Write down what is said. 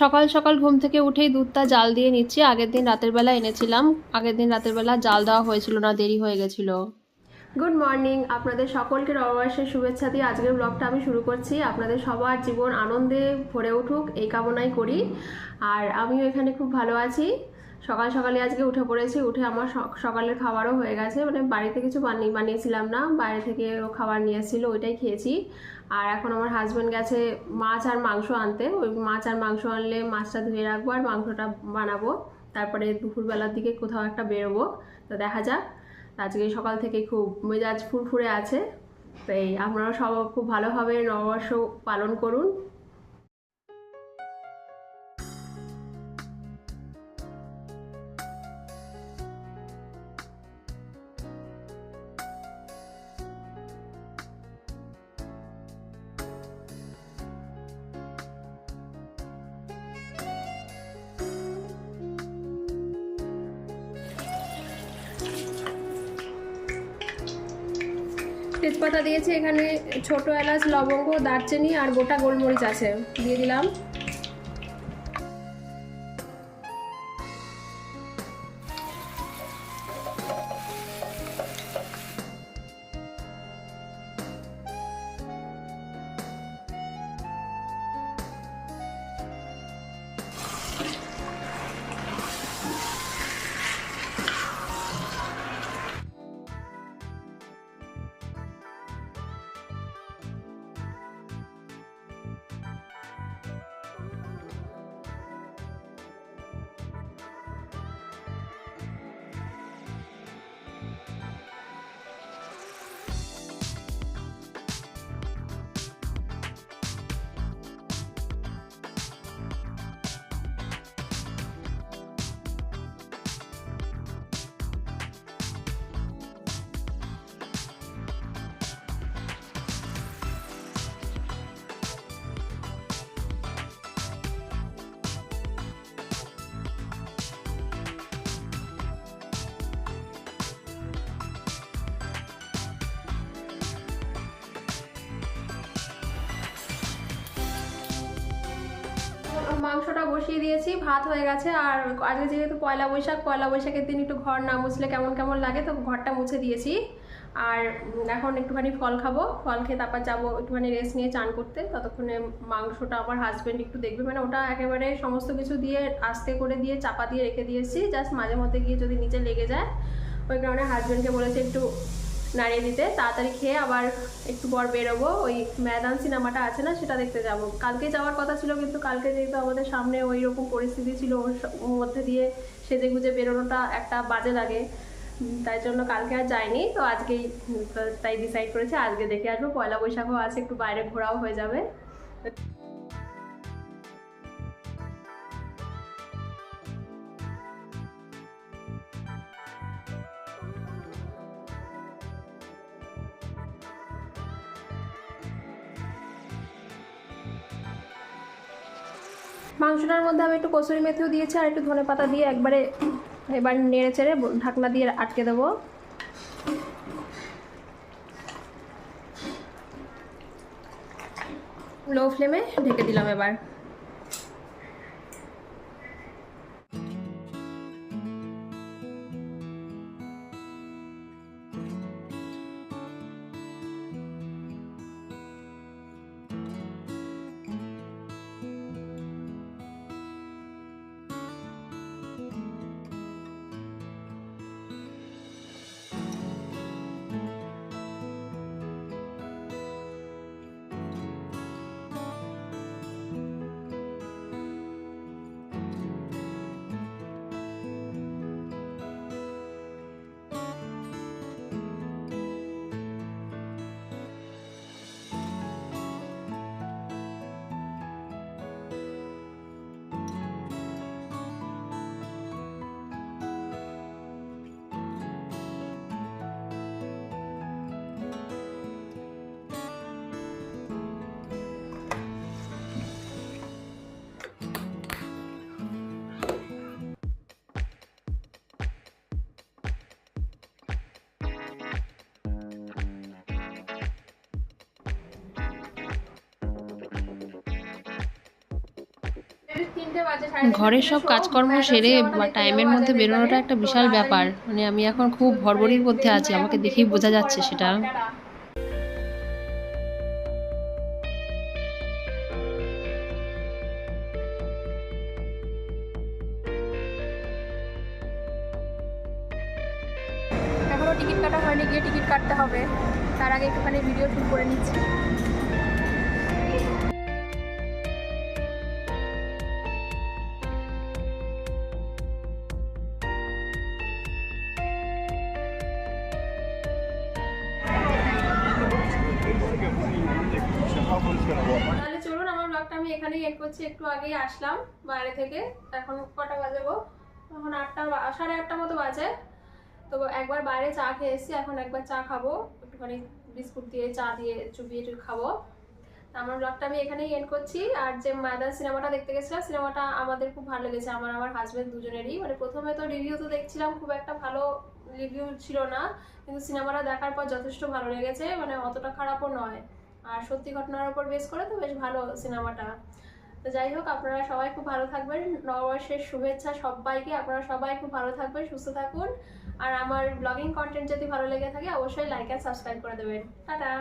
সকাল সকাল ঘুম থেকে উঠেই দুধটা জাল দিয়ে নিচ্ছি। আগের দিন রাতের বেলা এনেছিলাম। আগের দিন রাতের বেলা জাল দেওয়া হয়েছিল না, দেরি হয়ে গেছিল। Good morning. আপনাদের সকলকে নববর্ষের শুভেচ্ছা দিয়ে আজকের ব্লগটা আমি শুরু করছি। আপনাদের সবার জীবন আনন্দে ভরে উঠুক, এই কামনাই করি। আর আমিও এখানে খুব ভালো আছি। সকাল সকালে আজকে উঠে পড়েছি, উঠে আমার সকালের খাবারও হয়ে গেছে। মানে বাড়িতে কিছু বানিয়ে বানিয়েছিলাম না, বাইরে থেকে খাবার নিয়ে এসেছিল, ওইটাই খেয়েছি। আর এখন আমার হাজব্যান্ড গেছে মাছ আর মাংস আনতে, ওই মাছ আর মাংস আনলে মাছটা ধুয়ে রাখব আর মাংসটা বানাবো। তারপরে দুপুরবেলার দিকে কোথাও একটা বেরোবো, তো দেখা যাক। আজকে সকাল থেকে খুব মেজাজ ফুরফুরে আছে, তো এই আপনারা সব খুব ভালোভাবে নববর্ষ পালন করুন। তেজপাতা দিয়েছি এখানে ছোট এলাচ লবঙ্গ দারচিনি আর গোটা গোলমরিচ আছে। দিয়ে দিলাম। মাংসটা বসিয়ে দিয়েছি, ভাত হয়ে গেছে। আর আজকে যেহেতু পয়লা বৈশাখ, পয়লা বৈশাখের দিন একটু ঘর না মুছলে কেমন কেমন লাগে, তো ঘরটা মুছে দিয়েছি। আর এখন একটুখানি ফল খাব, ফল খেয়ে তারপর যাব একটুখানি রেস্ট নিয়ে চান করতে। ততক্ষণে মাংসটা আমার হাজব্যান্ড একটু দেখবে। মানে ওটা একেবারে সমস্ত কিছু দিয়ে আস্তে করে দিয়ে চাপা দিয়ে রেখে দিয়েছি। জাস্ট মাঝে মধ্যে গিয়ে যদি নিচে লেগে যায়, ওই কারণে হাজব্যান্ডকে বলেছে একটু নাড়িয়ে দিতে। তাড়াতাড়ি খেয়ে আবার একটু পর বেরোবো। ওই ম্যাদান সিনেমাটা আছে না, সেটা দেখতে যাব। কালকে যাওয়ার কথা ছিল, কিন্তু কালকে যেহেতু আমাদের সামনে ওই রকম পরিস্থিতি ছিল, ওর মধ্যে দিয়ে সেজে গুজে বেরোনোটা একটা বাজে লাগে। তাই জন্য কালকে আর যাইনি। তো আজকেই তাই ডিসাইড করেছি, আজকে দেখে আসব। পয়লা বৈশাখও আছে, একটু বাইরে ঘোরাও হয়ে যাবে। মাংসটার মধ্যে আমি একটু কসুরি মেথিও দিয়েছি আর একটু ধনে পাতা দিয়ে একবারে এবার নেড়ে চেড়ে ঢাকনা দিয়ে আটকে দেবো। লো ফ্লেমে ঢেকে দিলাম এবার। ঘরের সব কাজকর্ম সেরে বা টাইমের মধ্যে বেরোনোটা একটা বিশাল ব্যাপার। মানে আমি এখন খুব ভরবরির মধ্যে আছি, আমাকে দেখেই বোঝা যাচ্ছে সেটা। টিকিট কাটা হয়নি, গিয়ে টিকিট কাটতে হবে। তার আগে একটুখানি ভিডিও শুট করে নিচ্ছি। তাহলে চলুন, আমার ব্লগটা আমি এখানেই এড করছি। একটু আগেই আসলাম বাইরে থেকে। এখন কটা বাজে গো? এখন আটটা সাড়ে আটটা মতো বাজে। তো একবার বাইরে চা খেয়ে এসেছি, এখন একবার চা খাব। একটুখানি বিস্কুট দিয়ে, চা দিয়ে, একটু খাব। আমার ব্লগটা আমি এখানেই এন্ড করছি। আর যে মাদার সিনেমাটা দেখতে গেছিলাম, সিনেমাটা আমাদের খুব ভালো লেগেছে। আমার আমার হাজব্যান্ড দুজনেরই। মানে প্রথমে তো রিভিউ তো দেখছিলাম, খুব একটা ভালো রিভিউ ছিল না। কিন্তু সিনেমাটা দেখার পর যথেষ্ট ভালো লেগেছে। মানে অতটা খারাপও নয়। আর সত্যি ঘটনার উপর বেস করে তো বেশ ভালো সিনেমাটা তো যাই হোক, আপনারা সবাই খুব ভালো থাকবেন। নববর্ষের শুভেচ্ছা সবাইকে। আপনারা সবাই খুব ভালো থাকবেন, সুস্থ থাকুন। আর আমার ব্লগিং কন্টেন্ট যদি ভালো লেগে থাকে, অবশ্যই লাইক অ্যান্ড সাবস্ক্রাইব করে দেবেন। টাটা!